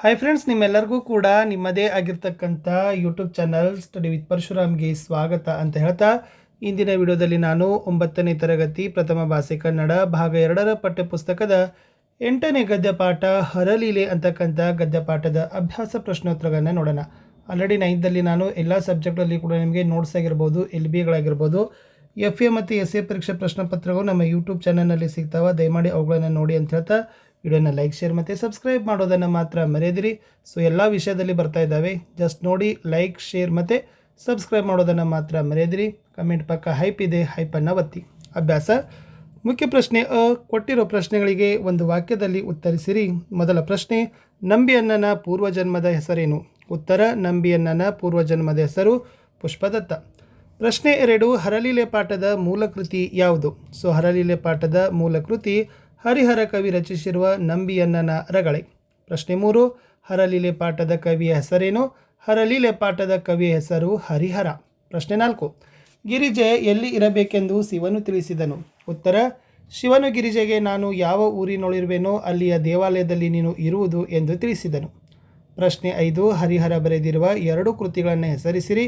Hi friends ನಿಮ್ಮೆಲ್ಲರಿಗೂ ಕೂಡ ನಿಮ್ಮದೇ ಆಗಿರ್ತಕ್ಕಂಥ ಯೂಟ್ಯೂಬ್ ಚಾನಲ್ ಸ್ಟಡಿ ವಿತ್ ಪರಶುರಾಮ್ಗೆ ಸ್ವಾಗತ ಅಂತ ಹೇಳ್ತಾ, ಇಂದಿನ ವಿಡಿಯೋದಲ್ಲಿ ನಾನು ಒಂಬತ್ತನೇ ತರಗತಿ ಪ್ರಥಮ ಭಾಷೆ ಕನ್ನಡ ಭಾಗ ಎರಡರ ಪಠ್ಯಪುಸ್ತಕದ ಎಂಟನೇ ಗದ್ಯಪಾಠ ಹರಲೀಲೆ ಅಂತಕ್ಕಂಥ ಗದ್ಯಪಾಠದ ಅಭ್ಯಾಸ ಪ್ರಶ್ನೋತ್ತರಗಳನ್ನು ನೋಡೋಣ. ಆಲ್ರೆಡಿ ನೈನ್ತಲ್ಲಿ ನಾನು ಎಲ್ಲ ಸಬ್ಜೆಕ್ಟಲ್ಲಿ ಕೂಡ ನಿಮಗೆ ನೋಟ್ಸ್ ಆಗಿರ್ಬೋದು ಎಲ್ ಬಿಗಳಾಗಿರ್ಬೋದು ಎಫ್ ಎ ಮತ್ತು ಎಸ್ ಎ ಪರೀಕ್ಷೆ ಪ್ರಶ್ನೆ ಪತ್ರಗಳು ನಮ್ಮ ಯೂಟ್ಯೂಬ್ ಚಾನಲ್ನಲ್ಲಿ ಸಿಗ್ತಾವೆ, ದಯಮಾಡಿ ಅವುಗಳನ್ನು ನೋಡಿ ಅಂತ ಹೇಳ್ತಾ ವಿಡಿಯೋನ ಲೈಕ್ ಶೇರ್ ಮತ್ತು ಸಬ್ಸ್ಕ್ರೈಬ್ ಮಾಡೋದನ್ನು ಮಾತ್ರ ಮರೆಯದಿರಿ. ಸೊ ಎಲ್ಲ ವಿಷಯದಲ್ಲಿ ಬರ್ತಾ ಇದ್ದಾವೆ. ಜಸ್ಟ್ ನೋಡಿ ಲೈಕ್ ಶೇರ್ ಮತ್ತು ಸಬ್ಸ್ಕ್ರೈಬ್ ಮಾಡೋದನ್ನು ಮಾತ್ರ ಮರೆಯದಿರಿ. ಕಮೆಂಟ್ ಪಕ್ಕ ಹೈಪ್ ಇದೆ ಹೈಪನ್ನು ಒತ್ತಿ. ಅಭ್ಯಾಸ. ಮುಖ್ಯ ಪ್ರಶ್ನೆ, ಅ, ಕೊಟ್ಟಿರೋ ಪ್ರಶ್ನೆಗಳಿಗೆ ಒಂದು ವಾಕ್ಯದಲ್ಲಿ ಉತ್ತರಿಸಿರಿ. ಮೊದಲ ಪ್ರಶ್ನೆ ನಂಬಿಯಣ್ಣನ ಪೂರ್ವಜನ್ಮದ ಹೆಸರೇನು? ಉತ್ತರ ನಂಬಿಯಣ್ಣನ ಪೂರ್ವಜನ್ಮದ ಹೆಸರು ಪುಷ್ಪದತ್ತ. ಪ್ರಶ್ನೆ ಎರಡು, ಹರಲೀಲೆ ಪಾಠದ ಮೂಲ ಕೃತಿ ಯಾವುದು? ಸೊ ಹರಲೀಲೆ ಪಾಠದ ಮೂಲ ಕೃತಿ ಹರಿಹರ ಕವಿ ರಚಿಸಿರುವ ನಂಬಿಯನ್ನನ ರಗಳೆ. ಪ್ರಶ್ನೆ ಮೂರು, ಹರಲೀಲೆ ಪಾಠದ ಕವಿಯ ಹೆಸರೇನು? ಹರಲೀಲೆ ಪಾಠದ ಕವಿಯ ಹೆಸರು ಹರಿಹರ. ಪ್ರಶ್ನೆ ನಾಲ್ಕು, ಗಿರಿಜೆ ಎಲ್ಲಿ ಇರಬೇಕೆಂದು ಶಿವನು ತಿಳಿಸಿದನು. ಉತ್ತರ, ಶಿವನು ಗಿರಿಜೆಗೆ ನಾನು ಯಾವ ಊರಿನೊಳಿರುವೆನೋ ಅಲ್ಲಿಯ ದೇವಾಲಯದಲ್ಲಿ ನೀನು ಇರುವುದು ಎಂದು ತಿಳಿಸಿದನು. ಪ್ರಶ್ನೆ ಐದು, ಹರಿಹರ ಬರೆದಿರುವ ಎರಡು ಕೃತಿಗಳನ್ನು ಹೆಸರಿಸಿರಿ.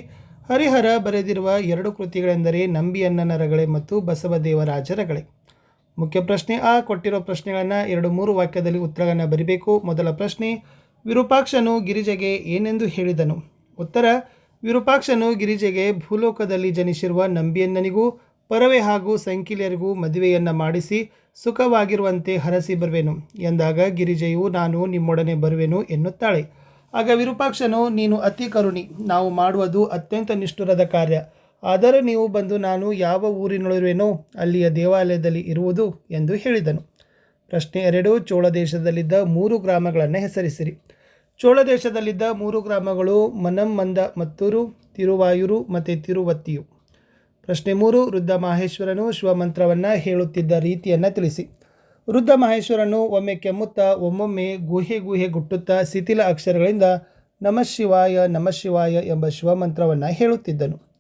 ಹರಿಹರ ಬರೆದಿರುವ ಎರಡು ಕೃತಿಗಳೆಂದರೆ ನಂಬಿಯನ್ನನ ರಗಳೆ ಮತ್ತು ಬಸವದೇವರಾಜ ರಗಳೆ. ಮುಖ್ಯ ಪ್ರಶ್ನೆ ಆ ಕೊಟ್ಟಿರೋ ಪ್ರಶ್ನೆಗಳನ್ನು ಎರಡು ಮೂರು ವಾಕ್ಯದಲ್ಲಿ ಉತ್ತರಗಳನ್ನು ಬರಿಬೇಕು. ಮೊದಲ ಪ್ರಶ್ನೆ, ವಿರೂಪಾಕ್ಷನು ಗಿರಿಜೆಗೆ ಏನೆಂದು ಹೇಳಿದನು? ಉತ್ತರ, ವಿರೂಪಾಕ್ಷನು ಗಿರಿಜೆಗೆ ಭೂಲೋಕದಲ್ಲಿ ಜನಿಸಿರುವ ನಂಬಿಯನ್ನನಿಗೂ ಪರವೆ ಹಾಗೂ ಸಂಕಿಲಿಯರಿಗೂ ಮದುವೆಯನ್ನು ಮಾಡಿಸಿ ಸುಖವಾಗಿರುವಂತೆ ಹರಸಿ ಬರುವೆನು. ಎಂದಾಗ ಗಿರಿಜೆಯು, ನಾನು ನಿಮ್ಮೊಡನೆ ಬರುವೆನು ಎನ್ನುತ್ತಾಳೆ. ಆಗ ವಿರೂಪಾಕ್ಷನು, ನೀನು ಅತಿ ಕರುಣಿ. ನಾವು ಮಾಡುವುದು ಅತ್ಯಂತ ನಿಷ್ಠುರದ ಕಾರ್ಯ. ಆದರೆ ನೀವು ಬಂದು ನಾನು ಯಾವ ಊರಿನೊಳಿರುವೆನೋ ಅಲ್ಲಿಯ ದೇವಾಲಯದಲ್ಲಿ ಇರುವುದು ಎಂದು ಹೇಳಿದನು. ಪ್ರಶ್ನೆ ಎರಡು, ಚೋಳ ದೇಶದಲ್ಲಿದ್ದ ಮೂರು ಗ್ರಾಮಗಳನ್ನು ಹೆಸರಿಸಿರಿ. ಚೋಳ ದೇಶದಲ್ಲಿದ್ದ ಮೂರು ಗ್ರಾಮಗಳು ಮನಮ್ಮಂದ ಮತ್ತೂರು, ತಿರುವಾಯೂರು ಮತ್ತು ತಿರುವತ್ತಿಯು. ಪ್ರಶ್ನೆ ಮೂರು, ವೃದ್ಧ ಮಹೇಶ್ವರನು ಶಿವಮಂತ್ರವನ್ನು ಹೇಳುತ್ತಿದ್ದ ರೀತಿಯನ್ನು ತಿಳಿಸಿ. ವೃದ್ಧ ಮಹೇಶ್ವರನು ಒಮ್ಮೆ ಕೆಮ್ಮುತ್ತಾ, ಒಮ್ಮೊಮ್ಮೆ ಗುಹೆ ಗುಹೆ ಗುಟ್ಟುತ್ತಾ ಶಿಥಿಲ ಅಕ್ಷರಗಳಿಂದ ನಮಃ ಶಿವಾಯ ನಮಃ ಶಿವಾಯ ಎಂಬ ಶಿವಮಂತ್ರವನ್ನು ಹೇಳುತ್ತಿದ್ದನು.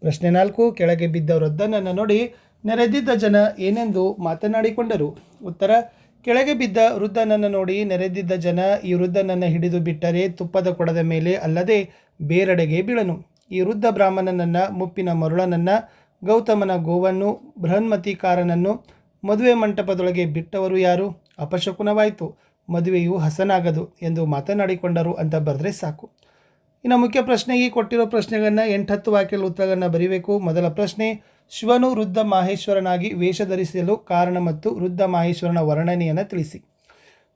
ಪ್ರಶ್ನೆ ನಾಲ್ಕು, ಕೆಳಗೆ ಬಿದ್ದ ವೃದ್ಧನನ್ನು ನೋಡಿ ನೆರೆದಿದ್ದ ಜನ ಏನೆಂದು ಮಾತನಾಡಿಕೊಂಡರು. ಉತ್ತರ, ಕೆಳಗೆ ಬಿದ್ದ ವೃದ್ಧನನ್ನು ನೋಡಿ ನೆರೆದಿದ್ದ ಜನ ಈ ವೃದ್ಧನನ್ನು ಹಿಡಿದು ಬಿಟ್ಟರೆ ತುಪ್ಪದ ಕೊಡದ ಮೇಲೆ ಅಲ್ಲದೆ ಬೇರೆಡೆಗೆ ಬೀಳನು. ಈ ವೃದ್ಧ ಬ್ರಾಹ್ಮಣನನ್ನು, ಮುಪ್ಪಿನ ಮರುಳನನ್ನು, ಗೌತಮನ ಗೋವನ್ನು, ಬೃಹನ್ಮತಿಕಾರನನ್ನು ಮದುವೆ ಮಂಟಪದೊಳಗೆ ಬಿಟ್ಟವರು ಯಾರು? ಅಪಶಕುನವಾಯಿತು. ಮದುವೆಯು ಹಸನಾಗದು ಎಂದು ಮಾತನಾಡಿಕೊಂಡರು ಅಂತ ಬರೆದ್ರೆ ಸಾಕು. ಇನ್ನು ಮುಖ್ಯ ಪ್ರಶ್ನೆಗೆ ಕೊಟ್ಟಿರೋ ಪ್ರಶ್ನೆಗಳನ್ನು ಎಂಟತ್ತು ವಾಕ್ಯಗಳ ಉತ್ತರಗಳನ್ನು ಬರೀಬೇಕು. ಮೊದಲ ಪ್ರಶ್ನೆ, ಶಿವನು ವೃದ್ಧ ಮಾಹೇಶ್ವರನಾಗಿ ವೇಷ ಧರಿಸಲು ಕಾರಣ ಮತ್ತು ವೃದ್ಧ ಮಾಹೇಶ್ವರನ ವರ್ಣನೆಯನ್ನು ತಿಳಿಸಿ.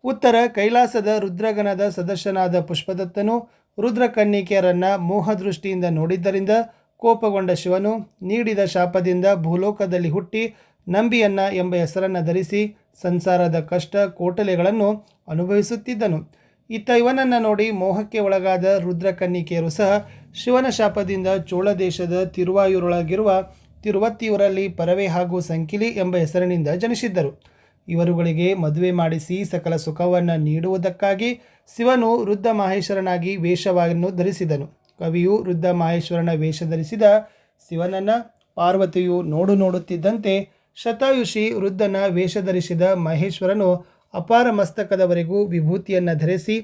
ಉತ್ತರ, ಕೈಲಾಸದ ರುದ್ರಗಣದ ಸದಸ್ಯನಾದ ಪುಷ್ಪದತ್ತನು ರುದ್ರಕನ್ನಿಕೆಯರನ್ನು ಮೋಹದೃಷ್ಟಿಯಿಂದ ನೋಡಿದ್ದರಿಂದ ಕೋಪಗೊಂಡ ಶಿವನು ನೀಡಿದ ಶಾಪದಿಂದ ಭೂಲೋಕದಲ್ಲಿ ಹುಟ್ಟಿ ನಂಬಿಯನ್ನ ಎಂಬ ಹೆಸರನ್ನು ಧರಿಸಿ ಸಂಸಾರದ ಕಷ್ಟ, ಕೋಟಲೆಗಳನ್ನು ಅನುಭವಿಸುತ್ತಿದ್ದನು. ಇತ್ತ ಇವನನ್ನು ನೋಡಿ ಮೋಹಕ್ಕೆ ಒಳಗಾದ ರುದ್ರಕನ್ನಿಕೆಯರು ಸಹ ಶಿವನ ಶಾಪದಿಂದ ಚೋಳ ದೇಶದ ತಿರುವಾಯೂರೊಳಗಿರುವ ತಿರುವತ್ತಿಯೂರಲ್ಲಿ ಪರವೆ ಹಾಗೂ ಸಂಕಿಲಿ ಎಂಬ ಹೆಸರಿನಿಂದ ಜನಿಸಿದ್ದರು. ಇವರುಗಳಿಗೆ ಮದುವೆ ಮಾಡಿಸಿ ಸಕಲ ಸುಖವನ್ನು ನೀಡುವುದಕ್ಕಾಗಿ ಶಿವನು ವೃದ್ಧ ಮಹೇಶ್ವರನಾಗಿ ವೇಷವನ್ನು ಧರಿಸಿದನು. ಕವಿಯು ವೃದ್ಧ ಮಹೇಶ್ವರನ ವೇಷ ಧರಿಸಿದ ಶಿವನನ್ನು ಪಾರ್ವತಿಯು ನೋಡು ನೋಡುತ್ತಿದ್ದಂತೆ ಶತಾಯುಷಿ ವೃದ್ಧನ ವೇಷ ಧರಿಸಿದ ಮಹೇಶ್ವರನು ಅಪಾರ ಮಸ್ತಕದವರೆಗೂ ವಿಭೂತಿಯನ್ನು ಧರಿಸಿ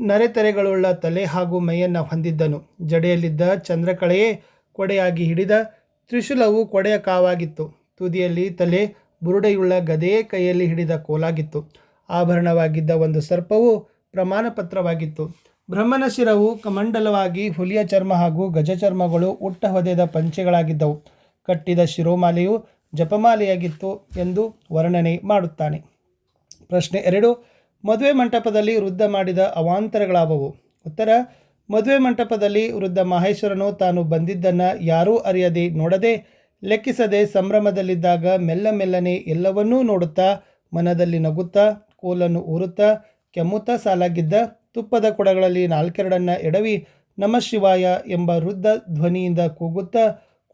ನರೆತೆರೆಗಳುಳ್ಳ ತಲೆ ಹಾಗೂ ಮೈಯನ್ನು ಹೊಂದಿದ್ದನು. ಜಡೆಯಲ್ಲಿದ್ದ ಚಂದ್ರಕಳೆಯೇ ಕೊಡೆಯಾಗಿ ಹಿಡಿದ ತ್ರಿಶೂಲವು ಕೊಡೆಯ ಕಾವಾಗಿತ್ತು. ತುದಿಯಲ್ಲಿ ತಲೆ ಬುರುಡೆಯುಳ್ಳ ಗದೆಯೇ ಕೈಯಲ್ಲಿ ಹಿಡಿದ ಕೋಲಾಗಿತ್ತು. ಆಭರಣವಾಗಿದ್ದ ಒಂದು ಸರ್ಪವು ಪ್ರಮಾಣ ಪತ್ರವಾಗಿತ್ತು ಬ್ರಹ್ಮನ ಶಿರವು ಕಮಂಡಲವಾಗಿ ಹುಲಿಯ ಚರ್ಮ ಹಾಗೂ ಗಜ ಚರ್ಮಗಳು ಉಟ್ಟ ಹೊದೆದ ಪಂಚೆಗಳಾಗಿದ್ದವು. ಕಟ್ಟಿದ ಶಿರೋಮಾಲೆಯು ಜಪಮಾಲೆಯಾಗಿತ್ತು ಎಂದು ವರ್ಣನೆ ಮಾಡುತ್ತಾನೆ. ಪ್ರಶ್ನೆ ಎರಡು, ಮದುವೆ ಮಂಟಪದಲ್ಲಿ ವೃದ್ಧ ಮಾಡಿದ ಅವಾಂತರಗಳಾವವು? ಉತ್ತರ, ಮದುವೆ ಮಂಟಪದಲ್ಲಿ ವೃದ್ಧ ಮಹೇಶ್ವರನು ತಾನು ಬಂದಿದ್ದನ್ನು ಯಾರೂ ಅರಿಯದೆ ನೋಡದೆ, ಲೆಕ್ಕಿಸದೆ ಸಂಭ್ರಮದಲ್ಲಿದ್ದಾಗ ಮೆಲ್ಲ ಮೆಲ್ಲನೆ ಎಲ್ಲವನ್ನೂ ನೋಡುತ್ತಾ, ಮನದಲ್ಲಿ ನಗುತ್ತಾ, ಕೋಲನ್ನು ಊರುತ್ತಾ, ಕೆಮ್ಮುತ್ತಾ ಸಾಲಾಗಿದ್ದ ತುಪ್ಪದ ಕೊಡಗಳಲ್ಲಿ ನಾಲ್ಕೆರಡನ್ನು ಎಡವಿ ನಮ ಶಿವಾಯ ಎಂಬ ವೃದ್ಧ ಧ್ವನಿಯಿಂದ ಕೂಗುತ್ತಾ,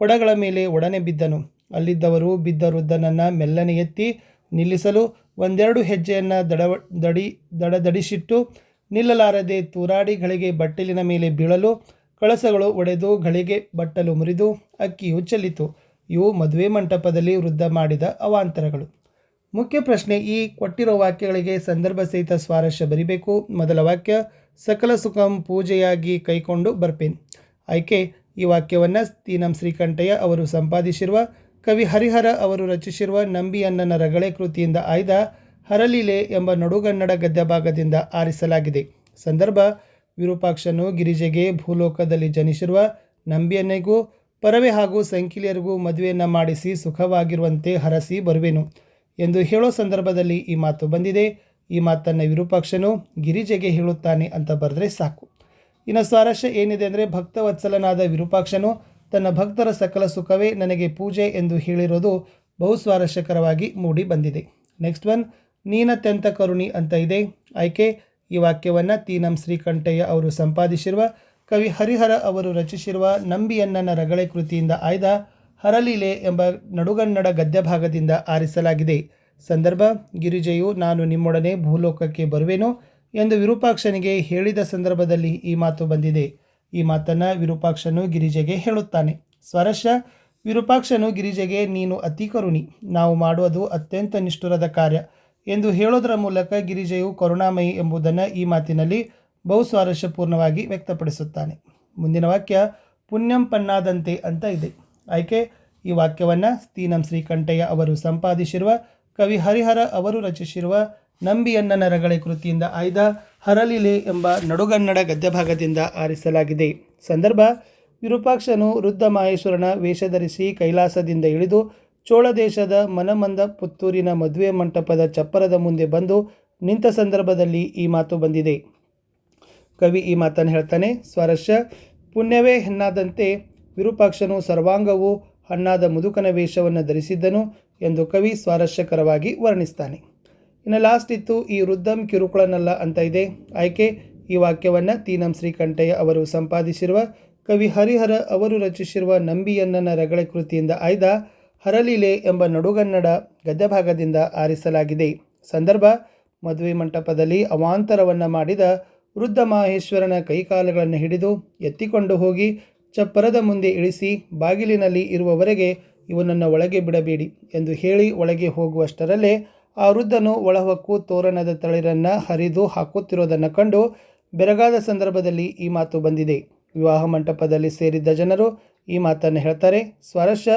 ಕೊಡಗಳ ಮೇಲೆ ಒಡನೆ ಬಿದ್ದನು. ಅಲ್ಲಿದ್ದವರು ಬಿದ್ದ ವೃದ್ಧನನ್ನು ಮೆಲ್ಲನೆ ಎತ್ತಿ ನಿಲ್ಲಿಸಲು ಒಂದೆರಡು ಹೆಜ್ಜೆಯನ್ನು ದಡವ, ದಡಿ, ದಡದಡಿಸಿಟ್ಟು ನಿಲ್ಲಲಾರದೆ ತೂರಾಡಿ ಗಳಿಗೆ ಬಟ್ಟಲಿನ ಮೇಲೆ ಬೀಳಲು ಕಳಸಗಳು ಒಡೆದು ಗಳಿಗೆ ಬಟ್ಟಲು ಮುರಿದು ಅಕ್ಕಿಯು ಚೆಲ್ಲಿತು ಇವು ಮದುವೆ ಮಂಟಪದಲ್ಲಿ ವೃದ್ಧ ಮಾಡಿದ ಅವಾಂತರಗಳು. ಮುಖ್ಯ ಪ್ರಶ್ನೆ, ಈ ಕೊಟ್ಟಿರೋ ವಾಕ್ಯಗಳಿಗೆ ಸಂದರ್ಭ ಸಹಿತ ಸ್ವಾರಸ್ಯ ಬರಿಬೇಕು. ಮೊದಲ ವಾಕ್ಯ, ಸಕಲ ಸುಖಂ ಪೂಜೆಯಾಗಿ ಕೈಕೊಂಡು ಬರ್ಪೇನ್. ಆಯ್ಕೆ, ಈ ವಾಕ್ಯವನ್ನು ತೀನಂ ಶ್ರೀಕಂಠಯ್ಯ ಅವರು ಸಂಪಾದಿಸಿರುವ ಕವಿ ಹರಿಹರ ಅವರು ರಚಿಸಿರುವ ನಂಬಿಯಣ್ಣನ ರಗಳೆ ಕೃತಿಯಿಂದ ಆಯ್ದ ಹರಲೀಲೆ ಎಂಬ ನಡುಗನ್ನಡ ಗದ್ಯ ಭಾಗದಿಂದ ಆರಿಸಲಾಗಿದೆ. ಸಂದರ್ಭ, ವಿರೂಪಾಕ್ಷನು ಗಿರಿಜೆಗೆ ಭೂಲೋಕದಲ್ಲಿ ಜನಿಸಿರುವ ನಂಬಿಯನ್ನೆಗೂ, ಪರವೆ ಹಾಗೂ ಸಂಕಿಲಿಯರಿಗೂ ಮದುವೆಯನ್ನು ಮಾಡಿಸಿ ಸುಖವಾಗಿರುವಂತೆ ಹರಸಿ ಬರುವೆನು ಎಂದು ಹೇಳೋ ಸಂದರ್ಭದಲ್ಲಿ ಈ ಮಾತು ಬಂದಿದೆ. ಈ ಮಾತನ್ನು ವಿರೂಪಾಕ್ಷನು ಗಿರಿಜೆಗೆ ಹೇಳುತ್ತಾನೆ ಅಂತ ಬರೆದ್ರೆ ಸಾಕು. ಇನ್ನು ಸ್ವಾರಸ್ಯ ಏನಿದೆ ಅಂದರೆ ಭಕ್ತವತ್ಸಲನಾದ ವಿರೂಪಾಕ್ಷನು ತನ್ನ ಭಕ್ತರ ಸಕಲ ಸುಖವೇ ನನಗೆ ಪೂಜೆ ಎಂದು ಹೇಳಿರೋದು ಬಹು ಸ್ವಾರಸ್ಯಕರವಾಗಿ ಮೂಡಿ ಬಂದಿದೆ. ನೆಕ್ಸ್ಟ್ ಒನ್ ನೀನತ್ಯಂತ ಕರುಣಿ ಅಂತ ಇದೆ. ಆಯ್ಕೆ, ಈ ವಾಕ್ಯವನ್ನು ತೀನಂ ಶ್ರೀಕಂಠಯ್ಯ ಅವರು ಸಂಪಾದಿಸಿರುವ, ಕವಿ ಹರಿಹರ ಅವರು ರಚಿಸಿರುವ ನಂಬಿಯನ್ನನ ರಗಳೆ ಕೃತಿಯಿಂದ ಆಯ್ದ ಹರಲೀಲೆ ಎಂಬ ನಡುಗನ್ನಡ ಗದ್ಯ ಭಾಗದಿಂದ ಆರಿಸಲಾಗಿದೆ. ಸಂದರ್ಭ, ಗಿರಿಜೆಯು ನಾನು ನಿಮ್ಮೊಡನೆ ಭೂಲೋಕಕ್ಕೆ ಬರುವೆನು ಎಂದು ವಿರೂಪಾಕ್ಷನಿಗೆ ಹೇಳಿದ ಸಂದರ್ಭದಲ್ಲಿ ಈ ಮಾತು ಬಂದಿದೆ. ಈ ಮಾತನ್ನು ವಿರೂಪಾಕ್ಷನು ಗಿರಿಜೆಗೆ ಹೇಳುತ್ತಾನೆ. ಸ್ವರಶ, ವಿರೂಪಾಕ್ಷನು ಗಿರಿಜೆಗೆ, ನೀನು ಅತಿ ಕರುಣಿ. ನಾವು ಮಾಡುವುದು ಅತ್ಯಂತ ನಿಷ್ಠುರದ ಕಾರ್ಯ. ಎಂದು ಹೇಳೋದರ ಮೂಲಕ ಗಿರಿಜೆಯು ಕರುಣಾಮಯಿ ಎಂಬುದನ್ನು ಈ ಮಾತಿನಲ್ಲಿ ಬಹು ಸ್ವಾರಸ್ಯಪೂರ್ಣವಾಗಿ ವ್ಯಕ್ತಪಡಿಸುತ್ತಾನೆ. ಮುಂದಿನ ವಾಕ್ಯ, ಪುಣ್ಯಂ ಪನ್ನಾದಂತೆ ಅಂತ ಇದೆ. ಆಯ್ಕೆ, ಈ ವಾಕ್ಯವನ್ನು ಸ್ತೀನಂ ಶ್ರೀಕಂಠಯ್ಯ ಅವರು ಸಂಪಾದಿಸಿರುವ, ಕವಿ ಹರಿಹರ ಅವರು ರಚಿಸಿರುವ ನಂಬಿಯಣ್ಣನ ನರಗಳೆ ಕೃತಿಯಿಂದ ಆಯ್ದ ಹರಲಿಲೆ ಎಂಬ ನಡುಗನ್ನಡ ಗದ್ಯಭಾಗದಿಂದ ಆರಿಸಲಾಗಿದೆ. ಸಂದರ್ಭ, ವಿರೂಪಾಕ್ಷನು ವೃದ್ಧ ಮಹೇಶ್ವರನ ವೇಷ ಧರಿಸಿ ಕೈಲಾಸದಿಂದ ಇಳಿದು ಚೋಳ ದೇಶದ ಮನಮಂದ ಪುತ್ತೂರಿನ ಮದುವೆ ಮಂಟಪದ ಚಪ್ಪರದ ಮುಂದೆ ಬಂದು ನಿಂತ ಸಂದರ್ಭದಲ್ಲಿ ಈ ಮಾತು ಬಂದಿದೆ. ಕವಿ ಈ ಮಾತನ್ನು ಹೇಳ್ತಾನೆ, ಸ್ವಾರಸ್ಯ, ಪುಣ್ಯವೇ ಹೆಣ್ಣಾದಂತೆ ವಿರೂಪಾಕ್ಷನು ಸರ್ವಾಂಗವು ಹಣ್ಣಾದ ಮುದುಕನ ವೇಷವನ್ನು ಧರಿಸಿದ್ದನು ಎಂದು ಕವಿ ಸ್ವಾರಸ್ಯಕರವಾಗಿ ವರ್ಣಿಸ್ತಾನೆ. ಇನ್ನು ಲಾಸ್ಟ್ ಇತ್ತು ಈ ವೃದ್ಧಂ ಕಿರುಕುಳನಲ್ಲ ಅಂತ ಇದೆ. ಆಯ್ಕೆ, ಈ ವಾಕ್ಯವನ್ನು ತೀನಂ ಶ್ರೀಕಂಠಯ್ಯ ಅವರು ಸಂಪಾದಿಸಿರುವ ಕವಿ ಹರಿಹರ ಅವರು ರಚಿಸಿರುವ ನಂಬಿಯನ್ನನ ರಗಳೆ ಕೃತಿಯಿಂದ ಆಯ್ದ ಹರಲೀಲೆ ಎಂಬ ನಡುಗನ್ನಡ ಗದ್ಯಭಾಗದಿಂದ ಆರಿಸಲಾಗಿದೆ. ಸಂದರ್ಭ, ಮದುವೆ ಮಂಟಪದಲ್ಲಿ ಅವಾಂತರವನ್ನು ಮಾಡಿದ ವೃದ್ಧ ಮಹೇಶ್ವರನ ಕೈಕಾಲುಗಳನ್ನು ಹಿಡಿದು ಎತ್ತಿಕೊಂಡು ಹೋಗಿ ಚಪ್ಪರದ ಮುಂದೆ ಇಳಿಸಿ ಬಾಗಿಲಿನಲ್ಲಿ ಇರುವವರೆಗೆ ಇವನನ್ನು ಒಳಗೆ ಬಿಡಬೇಡಿ ಎಂದು ಹೇಳಿ ಒಳಗೆ ಹೋಗುವಷ್ಟರಲ್ಲೇ ಆ ವೃದ್ಧನು ಒಳಹೊಕ್ಕು ತೋರಣದ ತಳಿರನ್ನು ಹರಿದು ಹಾಕುತ್ತಿರುವುದನ್ನು ಕಂಡು ಬೆರಗಾದ ಸಂದರ್ಭದಲ್ಲಿ ಈ ಮಾತು ಬಂದಿದೆ. ವಿವಾಹ ಮಂಟಪದಲ್ಲಿ ಸೇರಿದ್ದ ಜನರು ಈ ಮಾತನ್ನು ಹೇಳ್ತಾರೆ. ಸ್ವರಶ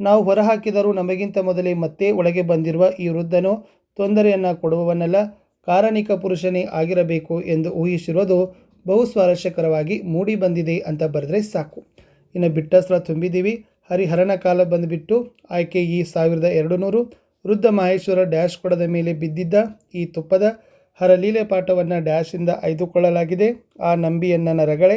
ನಾವು ಹೊರಹಾಕಿದರೂ ನಮಗಿಂತ ಮೊದಲೇ ಮತ್ತೆ ಒಳಗೆ ಬಂದಿರುವ ಈ ವೃದ್ಧನು ತೊಂದರೆಯನ್ನು ಕೊಡುವವನಲ್ಲ, ಕಾರಣಿಕ ಪುರುಷನೇ ಆಗಿರಬೇಕು ಎಂದು ಊಹಿಸಿರುವುದು ಬಹು ಸ್ವಾರಸ್ಯಕರವಾಗಿ ಮೂಡಿ ಬಂದಿದೆ ಅಂತ ಬರೆದ್ರೆ ಸಾಕು. ಇನ್ನು ಬಿಟ್ಟಸ್ರ ತುಂಬಿದ್ದೀವಿ. ಹರಿಹರನ ಕಾಲ ಬಂದುಬಿಟ್ಟು, ಆಯ್ಕೆ ಈ ಸಾವಿರದ ಎರಡು ನೂರು ವೃದ್ಧ ಮಹೇಶ್ವರ ಡ್ಯಾಶ್ ಕೊಡದ ಮೇಲೆ ಬಿದ್ದಿದ್ದ ಈ ತುಪ್ಪದ ಹರಲೀಲೆ ಪಾಠವನ್ನು ಡ್ಯಾಶಿಂದ ಆಯ್ದುಕೊಳ್ಳಲಾಗಿದೆ. ಆ ನಂಬಿಯನ್ನ ನರಗಳೆ,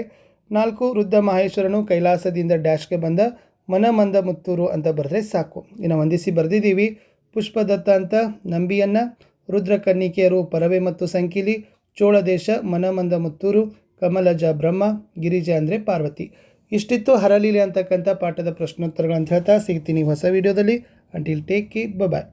ನಾಲ್ಕು ವೃದ್ಧ ಮಹೇಶ್ವರನು ಕೈಲಾಸದಿಂದ ಡ್ಯಾಶ್ಗೆ ಬಂದ ಮನಮಂದ ಮುತ್ತೂರು ಅಂತ ಬರೆದ್ರೆ ಸಾಕು. ಇನ್ನು ವಂದಿಸಿ ಬರೆದಿದ್ದೀವಿ. ಪುಷ್ಪದತ್ತ ಅಂತ ನಂಬಿಯನ್ನ, ರುದ್ರ ಕನ್ನಿಕೆಯರು ಪರವೆ ಮತ್ತು ಸಂಕಿಲಿ, ಚೋಳ ದೇಶ, ಮನಮಂದ ಮುತ್ತೂರು, ಕಮಲಜ ಬ್ರಹ್ಮ, ಗಿರಿಜ ಅಂದರೆ ಪಾರ್ವತಿ. ಇಷ್ಟಿತ್ತು ಹರಲೀಲೆ ಅಂತಕ್ಕಂಥ ಪಾಠದ ಪ್ರಶ್ನೋತ್ತರಗಳಂತ ಹೇಳ್ತಾ ಸಿಗ್ತೀನಿ ಹೊಸ ವಿಡಿಯೋದಲ್ಲಿ. ಅಂಟಿಲ್ ಟೇಕ್ ಕಿ ಬಾಯ್